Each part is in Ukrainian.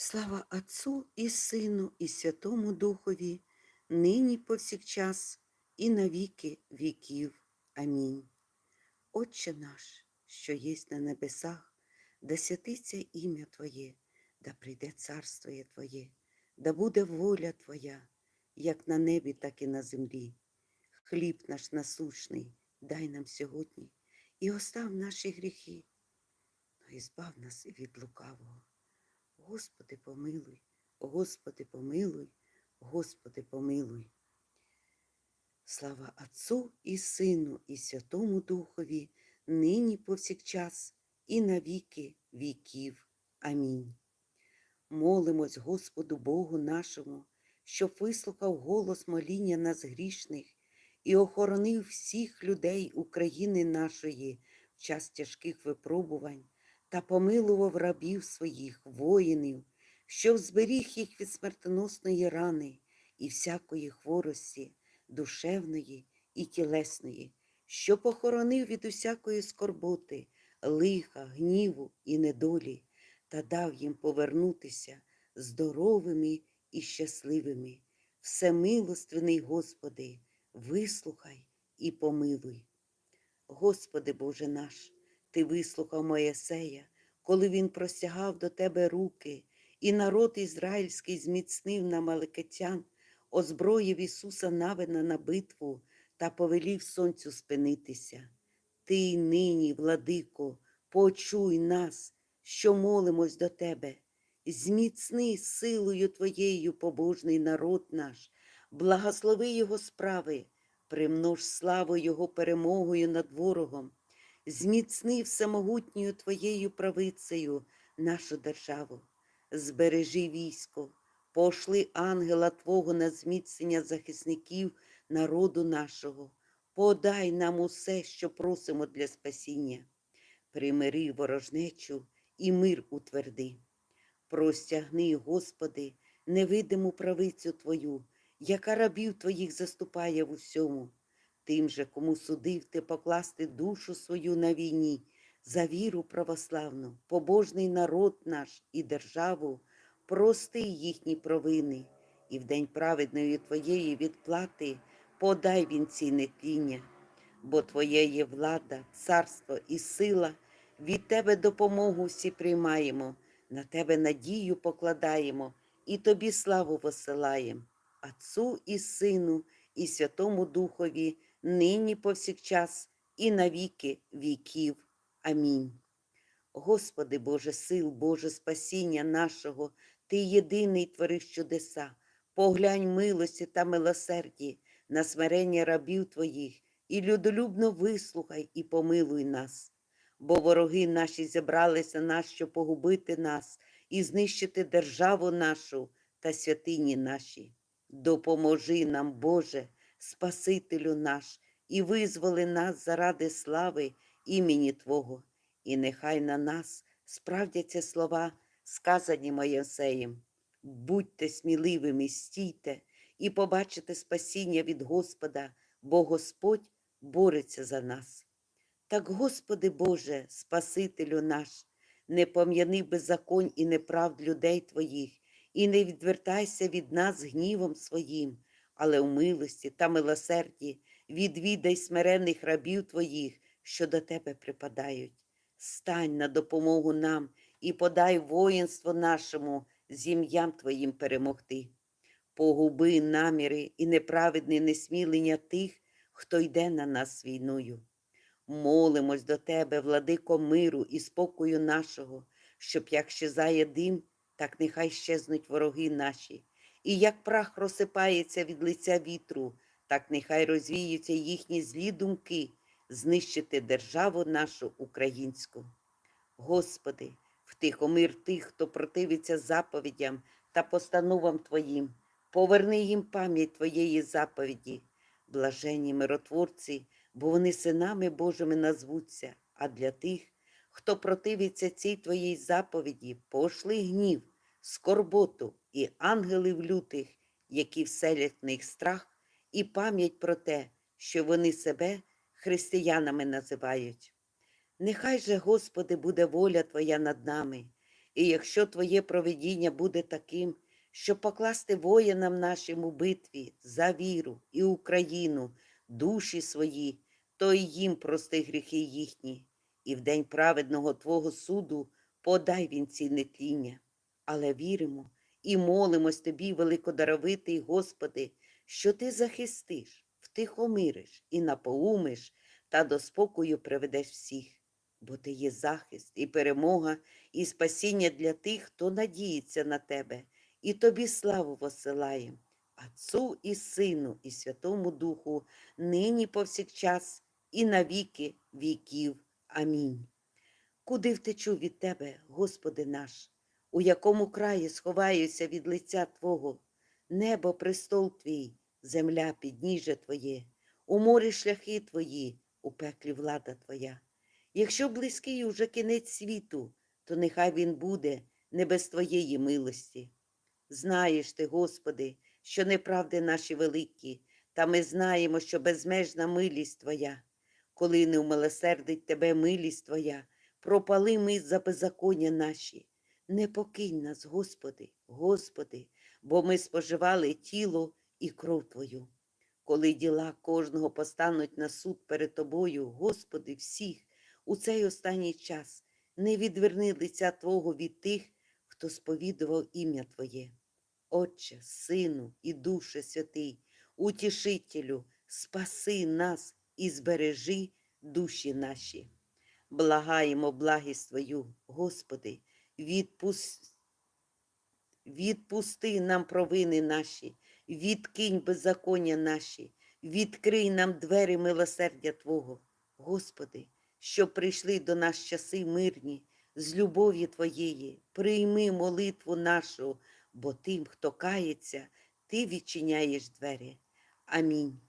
Слава Отцу і Сину, і Святому Духові, нині повсякчас, і на віки віків. Амінь. Отче наш, що єсть на небесах, да святиться ім'я Твоє, да прийде царство Твоє, да буде воля Твоя, як на небі, так і на землі. Хліб наш насущний, дай нам сьогодні і остав наші гріхи, но і збав нас від лукавого. Господи, помилуй, Господи, помилуй, Господи, помилуй. Слава Отцу і Сину, і Святому Духові, нині повсякчас, і на віки віків. Амінь. Молимось Господу Богу нашому, щоб вислухав голос моління нас грішних і охоронив всіх людей України нашої в час тяжких випробувань та помилував рабів своїх, воїнів, щоб зберіг їх від смертоносної рани і всякої хворості, душевної і тілесної, що похоронив від усякої скорботи, лиха, гніву і недолі, та дав їм повернутися здоровими і щасливими. Всемилостивний Господи, вислухай і помилуй. Господи Боже наш, Ти вислухав Моєсея, коли він простягав до Тебе руки, і народ ізраїльський зміцнив на маликетян, озброїв Ісуса Навина на битву та повелів сонцю спинитися. Ти нині, владико, почуй нас, що молимось до Тебе. Зміцни силою Твоєю побожний народ наш, благослови Його справи, примнож славу Його перемогою над ворогом, зміцни всемогутньою Твоєю правицею нашу державу, збережи військо, пошли ангела Твого на зміцнення захисників народу нашого, подай нам усе, що просимо для спасіння, примири ворожнечу і мир утверди. Простягни, Господи, невидиму правицю Твою, яка рабів Твоїх заступає в усьому, тим же, кому судив ти покласти душу свою на війні, за віру православну, побожний народ наш і державу, прости їхні провини, і в день праведної Твоєї відплати подай вінці нетління, бо Твоє є влада, царство і сила, від Тебе допомогу всі приймаємо, на Тебе надію покладаємо і Тобі славу посилаємо, Отцу і Сину, і Святому Духові, нині повсякчас, і на віки віків. Амінь. Господи Боже сил, Боже спасіння нашого, Ти єдиний твориш чудеса, поглянь милості та милосерді на смирення рабів Твоїх, і людолюбно вислухай і помилуй нас, бо вороги наші зібралися нас, щоб погубити нас і знищити державу нашу та святині наші. Допоможи нам, Боже, Спасителю наш, і визволи нас заради слави імені Твого, і нехай на нас справдяться слова, сказані Моєсеєм. Будьте сміливими, стійте і побачите спасіння від Господа, бо Господь бореться за нас. Так, Господи Боже, Спасителю наш, не пом'яни беззаконь і неправд людей Твоїх, і не відвертайся від нас гнівом своїм, але у милості та милосерді відвідай смирених рабів Твоїх, що до Тебе припадають. Стань на допомогу нам і подай воїнство нашому з ім'ям Твоїм перемогти. Погуби наміри і неправедне несмілення тих, хто йде на нас війною. Молимось до Тебе, владико миру і спокою нашого, щоб як щезає дим, так нехай щезнуть вороги наші, і як прах розсипається від лиця вітру, так нехай розвіються їхні злі думки, знищити державу нашу українську. Господи, втихомир тих, хто противиться заповідям та постановам Твоїм, поверни їм пам'ять Твоєї заповіді, блажені миротворці, бо вони синами Божими назвуться, а для тих, хто противиться цій Твоїй заповіді, пошли гнів, скорботу і ангелів лютих, які вселять в них страх, і пам'ять про те, що вони себе християнами називають. Нехай же, Господи, буде воля Твоя над нами, І якщо твоє провидіння буде таким, щоб покласти воїнам нашим у битві за віру і Україну, душі свої, то й їм прости гріхи їхні, і в день праведного Твого суду подай він ці нетління. Але віримо і молимось Тобі, великодаровитий Господи, що Ти захистиш, втихомириш і напоумиш та до спокою приведеш всіх, бо Ти є захист і перемога, і спасіння для тих, хто надіється на Тебе, і Тобі славу посилаєм, Отцу і Сину, і Святому Духу, нині повсякчас, і на віки віків. Амінь. Куди втечу від Тебе, Господи наш, у якому краї сховаюся від лиця Твого, небо престол Твій, земля підніжжя Твоє, у морі шляхи Твої, у пеклі влада Твоя. Якщо близький уже кінець світу, то нехай він буде не без Твоєї милості. Знаєш ти, Господи, що неправди наші великі, та ми знаємо, що безмежна милість Твоя. Коли не умилосердить Тебе милість Твоя, пропали ми за беззаконня наші. Не покинь нас, Господи, Господи, бо ми споживали тіло і кров Твою. Коли діла кожного постануть на суд перед Тобою, Господи, всіх, у цей останній час не відверни лиця Твого від тих, хто сповідував ім'я Твоє. Отче, Сину і Душе Святий, Утішителю, спаси нас і збережи душі наші. Благаємо благість Твою, Господи, відпусти. Відпусти нам провини наші, відкинь беззаконня наші, відкрий нам двері милосердя Твого, Господи, що прийшли до нас часи мирні, з любов'ю Твоєї, прийми молитву нашу, бо тим, хто кається, Ти відчиняєш двері. Амінь.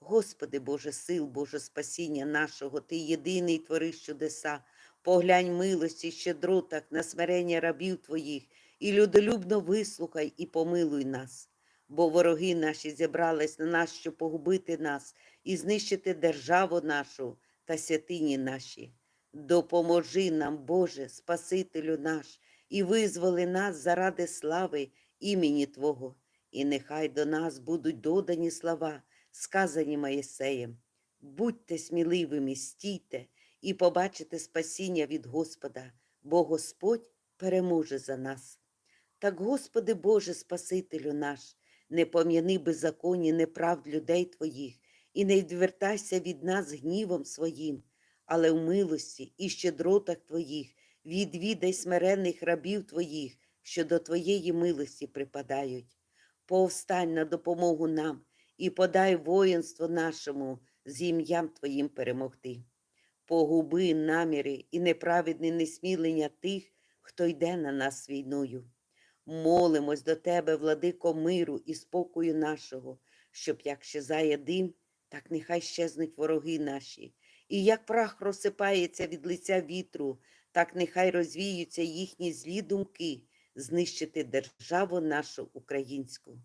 Господи Боже сил, Боже спасіння нашого, Ти єдиний твориш чудеса, поглянь милості, щедротах на смирення рабів Твоїх, і людолюбно вислухай і помилуй нас. Бо вороги наші зібрались на нас, щоб погубити нас і знищити державу нашу та святині наші. Допоможи нам, Боже, Спасителю наш, і визволи нас заради слави імені Твого, і нехай до нас будуть додані слова, сказані Моїсеєм. Будьте сміливими, стійте і побачите спасіння від Господа, бо Господь переможе за нас. Так, Господи Боже, Спасителю наш, не пом'яни беззаконні неправд людей Твоїх, і не відвертайся від нас гнівом своїм, але в милості і щедротах Твоїх відвідай смиренних рабів Твоїх, що до Твоєї милості припадають. Повстань на допомогу нам і подай воїнство нашому з ім'ям Твоїм перемогти. Погуби наміри і неправедне несмілення тих, хто йде на нас війною. Молимось до Тебе, владико миру і спокою нашого, щоб як щезає дим, так нехай щезнуть вороги наші, і як прах розсипається від лиця вітру, так нехай розвіються їхні злі думки, знищити державу нашу українську.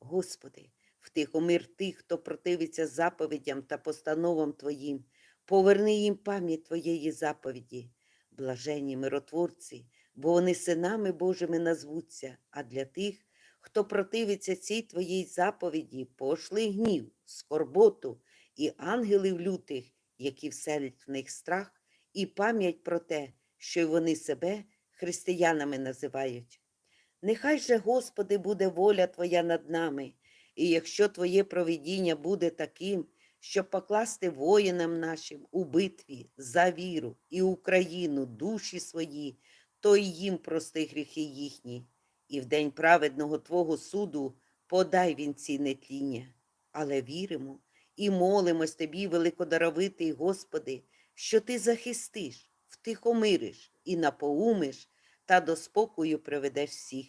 Господи, втихомир тих, хто противиться заповідям та постановам Твоїм, поверни їм пам'ять Твоєї заповіді, блаженні миротворці, бо вони синами Божими назвуться, а для тих, хто противиться цій Твоїй заповіді, пошли гнів, скорботу і ангелів лютих, які вселять в них страх, і пам'ять про те, що й вони себе християнами називають. Нехай же, Господи, буде воля Твоя над нами, і якщо Твоє провидіння буде таким, щоб покласти воїнам нашим у битві за віру і Україну душі свої, то й їм прости гріхи їхні, і в день праведного Твого суду подай він ці нетління. Але віримо і молимось Тобі, великодаровитий Господи, що Ти захистиш, втихомириш і напоумиш та до спокою приведеш всіх,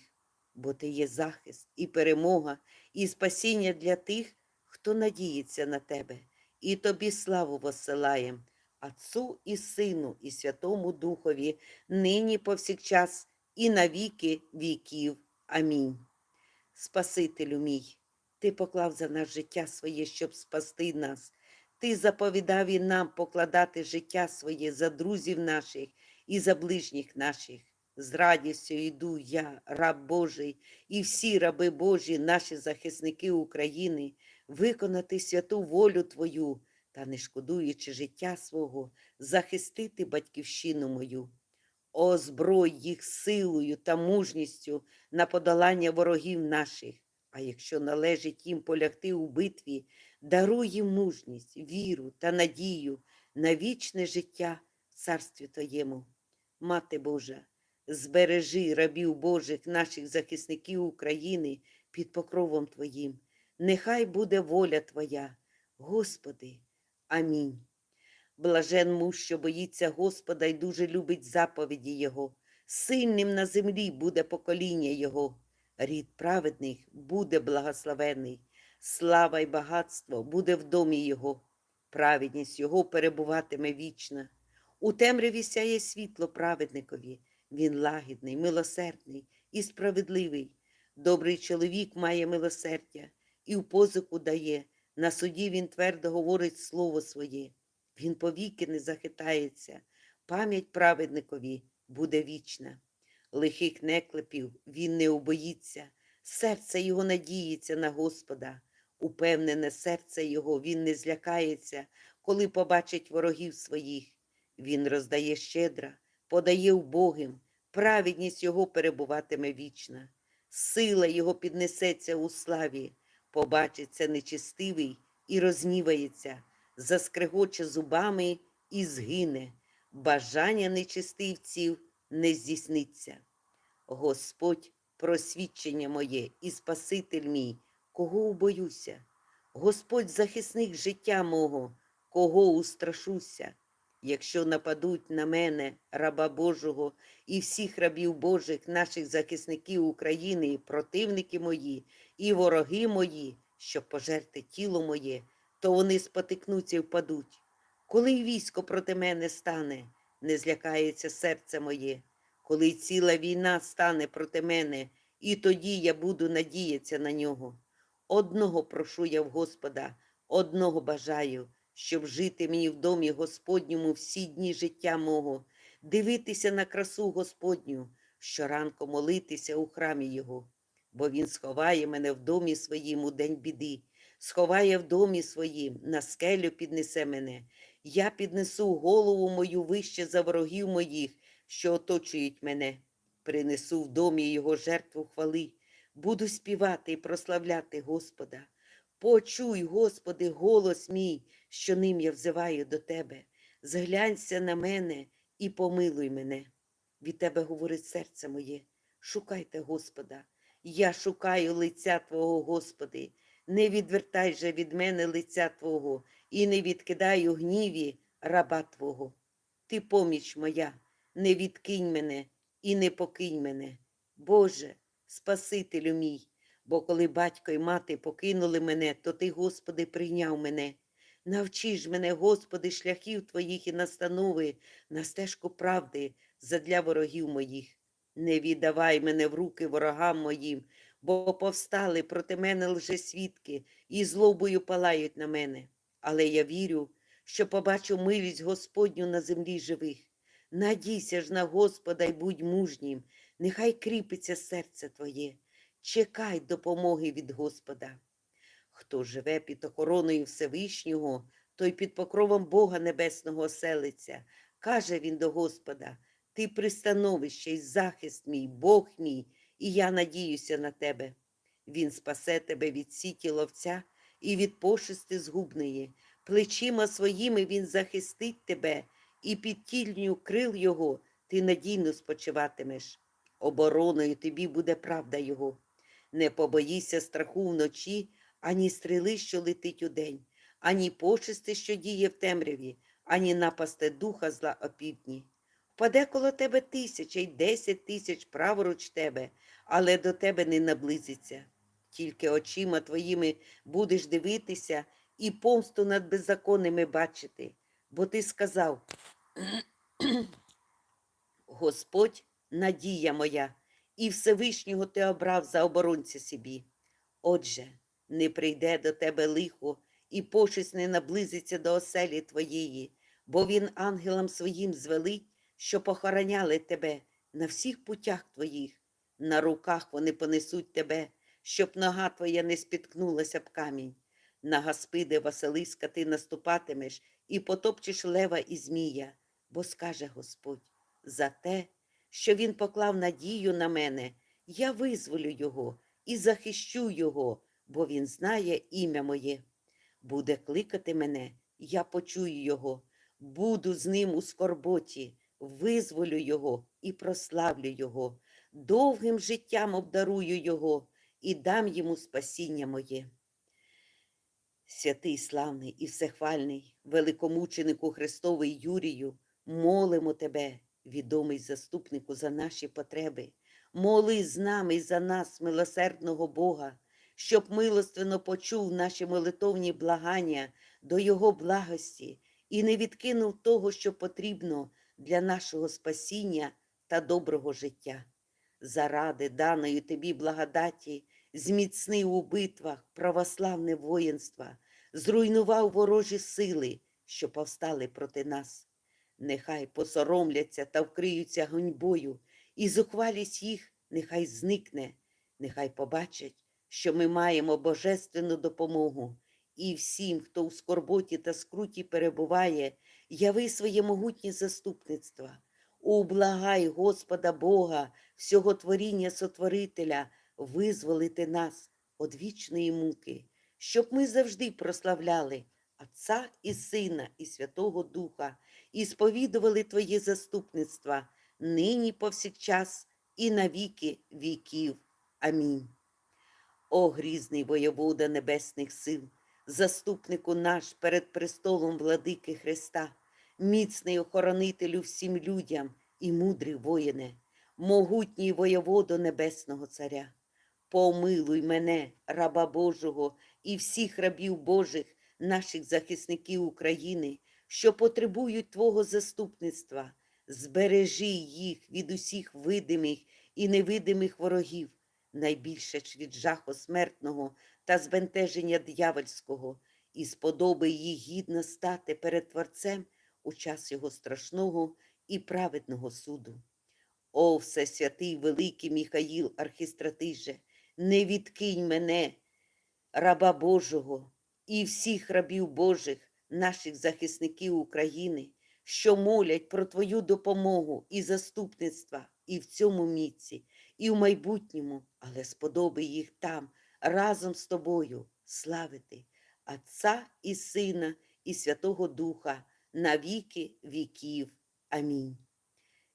бо Ти є захист і перемога, і спасіння для тих, хто надіється на Тебе, і Тобі славу воссилаєм, Отцу і Сину, і Святому Духові, нині повсякчас, і на віки віків. Амінь. Спасителю мій, Ти поклав за нас життя своє, щоб спасти нас. Ти заповідав і нам покладати життя своє за друзів наших і за ближніх наших. З радістю йду я, раб Божий, і всі раби Божі, наші захисники України, виконати святу волю Твою та, не шкодуючи життя свого, захистити батьківщину мою. Озброй їх силою та мужністю на подолання ворогів наших. А якщо належить їм полягти у битві, даруй їм мужність, віру та надію на вічне життя в царстві Твоєму. Мати Божа, збережи рабів Божих, наших захисників України під покровом Твоїм. Нехай буде воля Твоя, Господи. Амінь. Блажен муж, що боїться Господа і дуже любить заповіді Його. Сильним на землі буде покоління Його. Рід праведних буде благословений. Слава й багатство буде в домі Його. Праведність Його перебуватиме вічна. У темряві сяє світло праведникові. Він лагідний, милосердний і справедливий. Добрий чоловік має милосердя і в позику дає. На суді він твердо говорить слово своє. Він повіки не захитається, пам'ять праведникові буде вічна. Лихих неклепів він не убоїться, серце його надіється на Господа. Упевнене серце його він не злякається, коли побачить ворогів своїх. Він роздає щедро, подає убогим, праведність його перебуватиме вічна. Сила його піднесеться у славі, побачиться нечистивий і рознівається заскрегоче зубами і згине, бажання нечистивців не здійсниться. Господь, просвідчення моє і Спаситель мій, кого убоюся, Господь захисник життя мого, кого устрашуся. Якщо нападуть на мене, раба Божого, і всіх рабів Божих, наших захисників України, і противники мої, і вороги мої, щоб пожерти тіло моє, то вони спотикнуться і впадуть. Коли військо проти мене стане, не злякається серце моє, коли ціла війна стане проти мене, і тоді я буду надіятися на нього. Одного прошу я в Господа, одного бажаю, щоб жити мені в домі Господньому всі дні життя мого, дивитися на красу Господню, щоранку молитися у храмі Його, бо Він сховає мене в домі своїм у день біди сховає в домі своїм, на скелю піднесе мене. Я піднесу голову мою вище за ворогів моїх, що оточують мене. Принесу в домі його жертву хвали, буду співати і прославляти Господа. Почуй, Господи, голос мій, що ним я взиваю до Тебе. Зглянься на мене і помилуй мене. Від Тебе говорить серце моє. Шукайте Господа. Я шукаю лиця Твого, Господи. Не відвертай же від мене лиця Твого і не відкидай у гніві раба Твого. Ти поміч моя, не відкинь мене і не покинь мене. Боже, Спасителю мій, бо коли батько і мати покинули мене, то Ти, Господи, прийняв мене. Навчи ж мене, Господи, шляхів Твоїх і настанови на стежку правди задля ворогів моїх. Не віддавай мене в руки ворогам моїм, бо повстали проти мене лжесвідки і злобою палають на мене. Але я вірю, що побачу милість Господню на землі живих. Надійся ж на Господа й будь мужнім, нехай кріпиться серце твоє, чекай допомоги від Господа. Хто живе під охороною Всевишнього, той під покровом Бога Небесного оселиться. Каже він до Господа: Ти пристановище й захист мій, Бог мій, і я надіюся на тебе. Він спасе тебе від сіті ловця і від пошисти згубної. Плечима своїми він захистить тебе, і під тільню крил його ти надійно спочиватимеш. Обороною тобі буде правда його. Не побоїся страху вночі, ані стріли, що летить удень, ані пошисти, що діє в темряві, ані напасти духа зла опівдні. Впаде коло тебе тисяча й десять тисяч праворуч тебе, але до тебе не наблизиться. Тільки очима твоїми будеш дивитися і помсту над беззаконними бачити, бо ти сказав, Господь надія моя, і Всевишнього ти обрав за оборонця собі. Отже, не прийде до тебе лихо, і пошесть не наблизиться до оселі твоєї, бо він ангелам своїм звелить, що похороняли тебе, на всіх путях твоїх. На руках вони понесуть тебе, щоб нога твоя не спіткнулася б камінь. На Гаспиде Василиска ти наступатимеш і потопчеш лева і змія, бо скаже Господь, за те, що він поклав надію на мене, я визволю його і захищу його, бо він знає ім'я моє. Буде кликати мене, я почую його, буду з ним у скорботі, визволю його і прославлю його, довгим життям обдарую його і дам йому спасіння моє. Святий славний і всехвальний, великомученику Христовий Юрію, молимо тебе, відомий заступнику, за наші потреби. Моли з нами за нас, милосердного Бога, щоб милостивно почув наші молитовні благання до Його благості і не відкинув того, що потрібно для нашого спасіння та доброго життя. Заради даної тобі благодаті, зміцнив у битвах православне воїнство, зруйнував ворожі сили, що повстали проти нас. Нехай посоромляться та вкриються гоньбою, і зухвалість їх нехай зникне, нехай побачать, що ми маємо божественну допомогу, і всім, хто у скорботі та скруті перебуває, яви своє могутнє заступництво. Ублагай Господа Бога, всього творіння Сотворителя, визволити нас від вічної муки, щоб ми завжди прославляли Отця і Сина, і Святого Духа, і сповідували Твоє заступництво нині повсякчас і на віки віків. Амінь. О грізний воєвода небесних сил, заступнику наш перед престолом владики Христа, міцний охоронителю всім людям і мудрий воїне, могутній воєводо Небесного Царя. Помилуй мене, раба Божого, і всіх рабів Божих, наших захисників України, що потребують Твого заступництва. Збережи їх від усіх видимих і невидимих ворогів, найбільше ж від жаху смертного та збентеження дьявольського, і сподоби їх гідно стати перед Творцем у час його страшного і праведного суду. О, всесвятий великий Міхаїл архістратиже, не відкинь мене, раба Божого, і всіх рабів Божих, наших захисників України, що молять про Твою допомогу і заступництва і в цьому місці, і в майбутньому, але сподоби їх там разом з тобою славити Отця і Сина, і Святого Духа на віки віків. Амінь.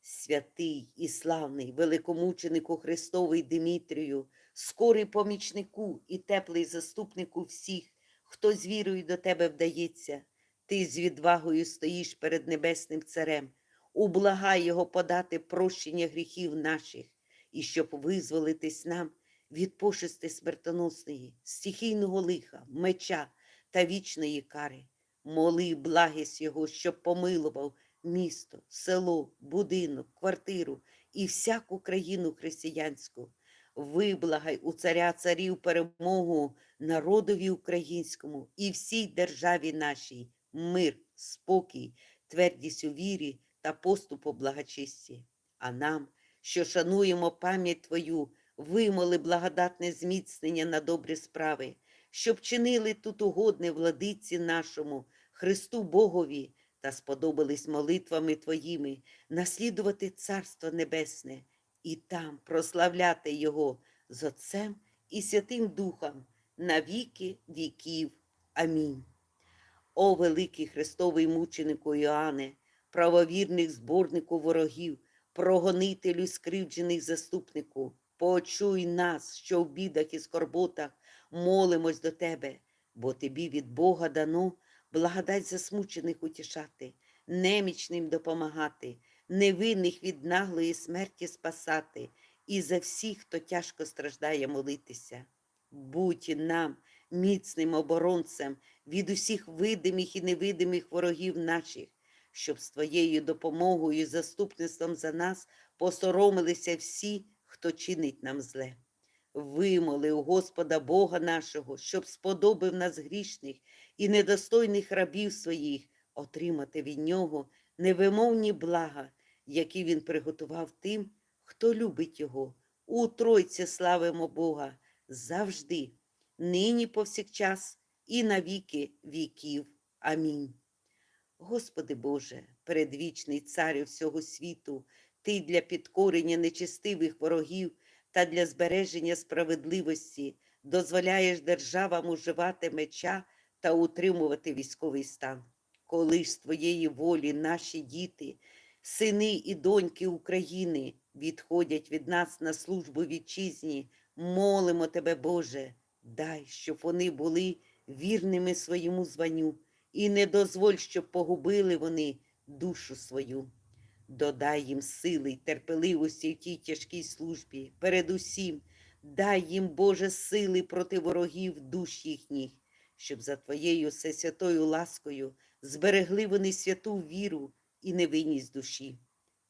Святий і славний великомученику Христовий Димітрію, скорий помічнику і теплий заступнику всіх, хто з вірою до тебе вдається, ти з відвагою стоїш перед Небесним Царем, ублагай Його подати прощення гріхів наших, і щоб визволитись нам від пошести смертоносної, стихійного лиха, меча та вічної кари. Моли благість Його, щоб помилував місто, село, будинок, квартиру і всяку країну християнську. Виблагай у царя царів перемогу народові українському і всій державі нашій мир, спокій, твердість у вірі та поступу благочисті. А нам, що шануємо пам'ять Твою, вимоли благодатне зміцнення на добрі справи, щоб чинили тут угодне владиці нашому, Христу Богові, та сподобались молитвами Твоїми наслідувати Царство Небесне і там прославляти Його з Отцем і Святим Духом на віки віків. Амінь. О великий Христовий мученику Іоанне, правовірних зборнику ворогів, прогонителю скривджених заступнику, почуй нас, що в бідах і скорботах молимось до Тебе, бо Тобі від Бога дано благодать засмучених утішати, немічним допомагати, невинних від наглої смерті спасати, і за всіх, хто тяжко страждає, молитися. Будь нам міцним оборонцем від усіх видимих і невидимих ворогів наших, щоб з Твоєю допомогою і заступництвом за нас посоромилися всі, хто чинить нам зле. Вимоли у Господа Бога нашого, щоб сподобив нас грішних і недостойних рабів своїх отримати від нього невимовні блага, які він приготував тим, хто любить Його. У Тройці славимо Бога завжди, нині повсякчас і на віки віків. Амінь. Господи Боже, предвічний царю всього світу, Ти для підкорення нечестивих ворогів та для збереження справедливості дозволяєш державам уживати меча та утримувати військовий стан. Коли ж з Твоєї волі наші діти, сини і доньки України відходять від нас на службу вітчизні, молимо Тебе, Боже, дай, щоб вони були вірними своєму званню, і не дозволь, щоб погубили вони душу свою. Додай їм сили й терпеливості в тій тяжкій службі. Передусім, дай їм, Боже, сили проти ворогів душ їхніх, щоб за Твоєю всесвятою ласкою зберегли вони святу віру і невинність душі.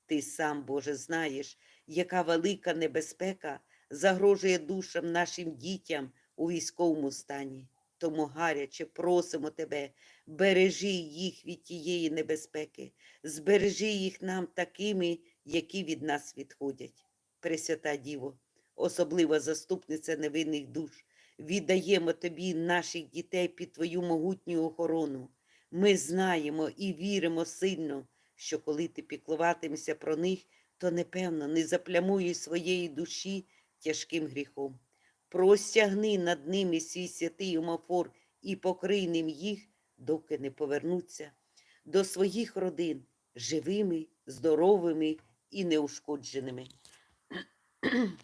Ти сам, Боже, знаєш, яка велика небезпека загрожує душам нашим дітям у військовому стані. Тому гаряче просимо Тебе, бережи їх від тієї небезпеки, збережи їх нам такими, які від нас відходять. Пресвята Діво, особлива заступниця невинних душ, віддаємо Тобі наших дітей під Твою могутню охорону. Ми знаємо і віримо сильно, що коли ти піклуватимешся про них, то непевно не заплямуєш своєї душі тяжким гріхом. Простягни над ними свій святий омофор і покрий ним їх, доки не повернуться до своїх родин живими, здоровими і неушкодженими.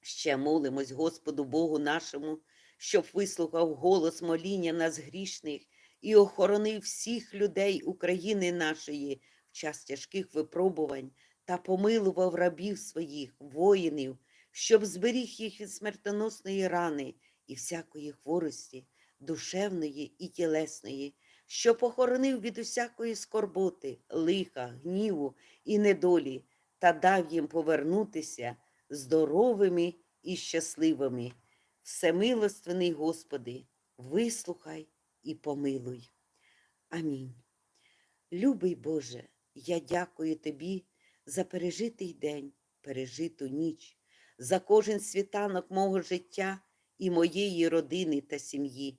Ще молимось Господу Богу нашому, щоб вислухав голос моління нас грішних і охоронив всіх людей України нашої в час тяжких випробувань та помилував рабів своїх, воїнів, щоб зберіг їх від смертоносної рани і всякої хворості, душевної і тілесної, що похоронив від усякої скорботи, лиха, гніву і недолі, та дав їм повернутися здоровими і щасливими. Всемилостивний Господи, вислухай і помилуй. Амінь. Любий Боже, я дякую Тобі за пережитий день, пережиту ніч, за кожен світанок мого життя і моєї родини та сім'ї,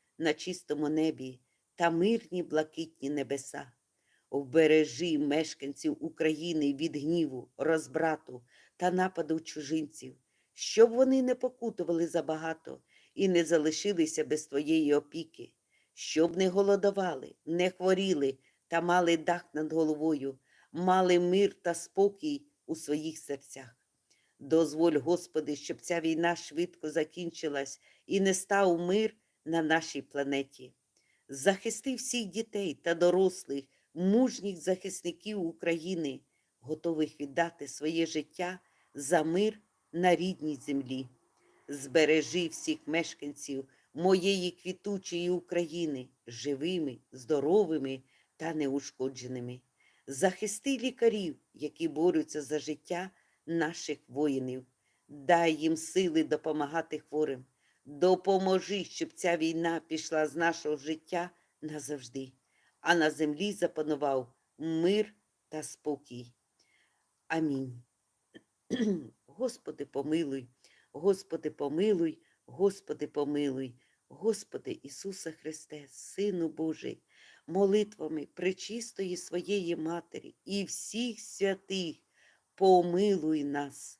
на чистому небі та мирні блакитні небеса. Вбережи мешканців України від гніву, розбрату та нападу чужинців, щоб вони не покутували забагато і не залишилися без твоєї опіки, щоб не голодували, не хворіли та мали дах над головою, мали мир та спокій у своїх серцях. Дозволь, Господи, щоб ця війна швидко закінчилась і не став мир на нашій планеті. Захисти всіх дітей та дорослих, мужніх захисників України, готових віддати своє життя за мир на рідній землі. Збережи всіх мешканців моєї квітучої України живими, здоровими та неушкодженими. Захисти лікарів, які борються за життя наших воїнів. Дай їм сили допомагати хворим. Допоможи, щоб ця війна пішла з нашого життя назавжди, а на землі запанував мир та спокій. Амінь. Господи, помилуй, Господи, помилуй, Господи, помилуй, Господи Ісусе Христе, Сину Божий, молитвами пречистої своєї Матері і всіх святих, помилуй нас.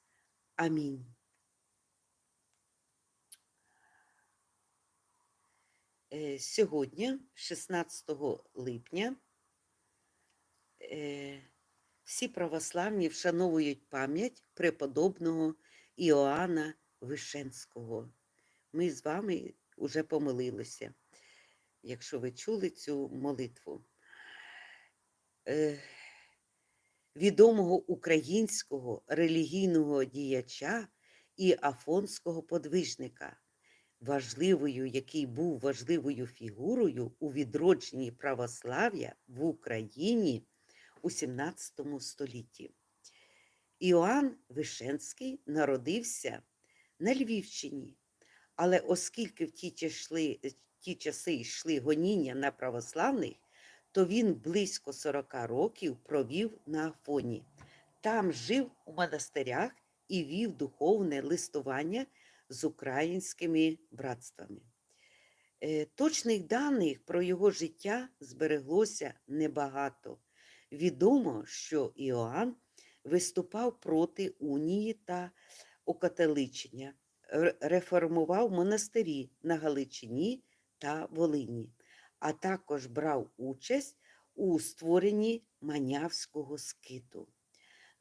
Амінь. Сьогодні, 16 липня, е, всі православні вшановують пам'ять преподобного Іоанна Вишенського. Ми з вами вже помолилися, якщо ви чули цю молитву. Е, відомого українського релігійного діяча і афонського подвижника, важливою, який був важливою фігурою у відродженні православ'я в Україні у 17 столітті. Іоанн Вишенський народився на Львівщині, але оскільки в ті, часи, ті часи йшли гоніння на православних, то він близько 40 років провів на Афоні. Там жив у монастирях і вів духовне листування з українськими братствами. Е, Точних даних про його життя збереглося небагато. Відомо, що Іоанн виступав проти унії та окатоличення, реформував монастирі на Галичині та Волині, а також брав участь у створенні Манявського скиту.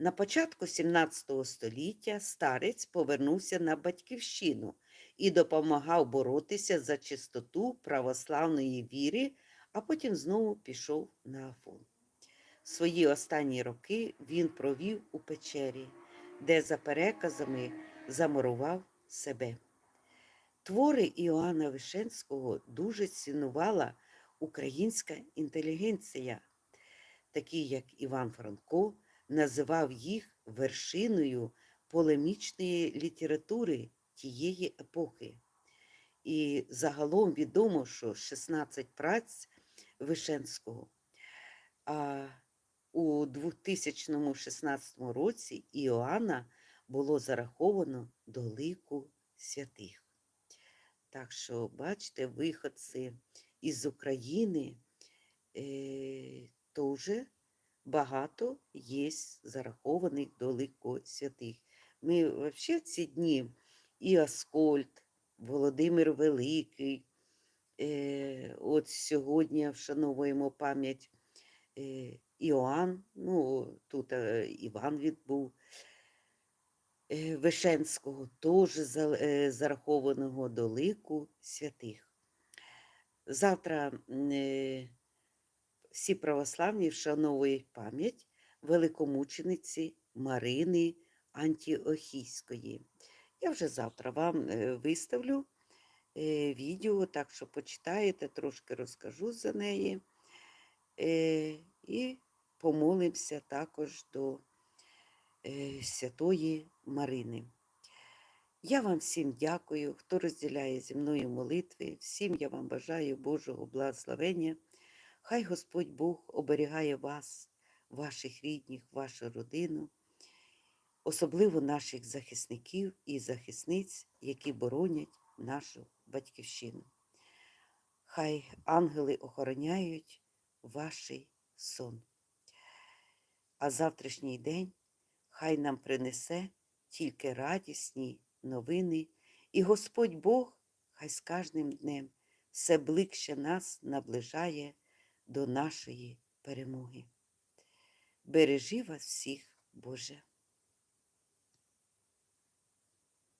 На початку 17 століття старець повернувся на батьківщину і допомагав боротися за чистоту православної віри, а потім знову пішов на Афон. Свої останні роки він провів у печері, де за переказами замурував себе. Твори Іоанна Вишенського дуже цінувала українська інтелігенція, такі як Іван Франко, називав їх вершиною полемічної літератури тієї епохи. І загалом відомо, що 16 праць Вишенського. А у 2016 році Іоанна було зараховано до лику святих. Так що, бачите, виходці із України е, теж багато є зарахованих до лику святих. Ми взагалі в ці дні і Аскольд, Володимир Великий. Е, от сьогодні вшановуємо пам'ять е, Іоанн, ну, тут е, Іван відбув, е, Вишенського, теж е, зарахованого до лику святих. Завтра е, всі православні вшановують пам'ять великомучениці Марини Антіохійської. Я вже завтра вам е, виставлю е, відео, так що почитаєте, трошки розкажу за неї. Е, І помолимося також до Святої Марини. Я вам всім дякую, хто розділяє зі мною молитви. Всім я вам бажаю Божого благословення. Хай Господь Бог оберігає вас, ваших рідних, вашу родину, особливо наших захисників і захисниць, які боронять нашу батьківщину. Хай ангели охороняють ваш сон. А завтрашній день хай нам принесе тільки радісні новини, і Господь Бог хай з кожним днем все ближче нас наближає до нашої перемоги. Бережи вас всіх, Боже.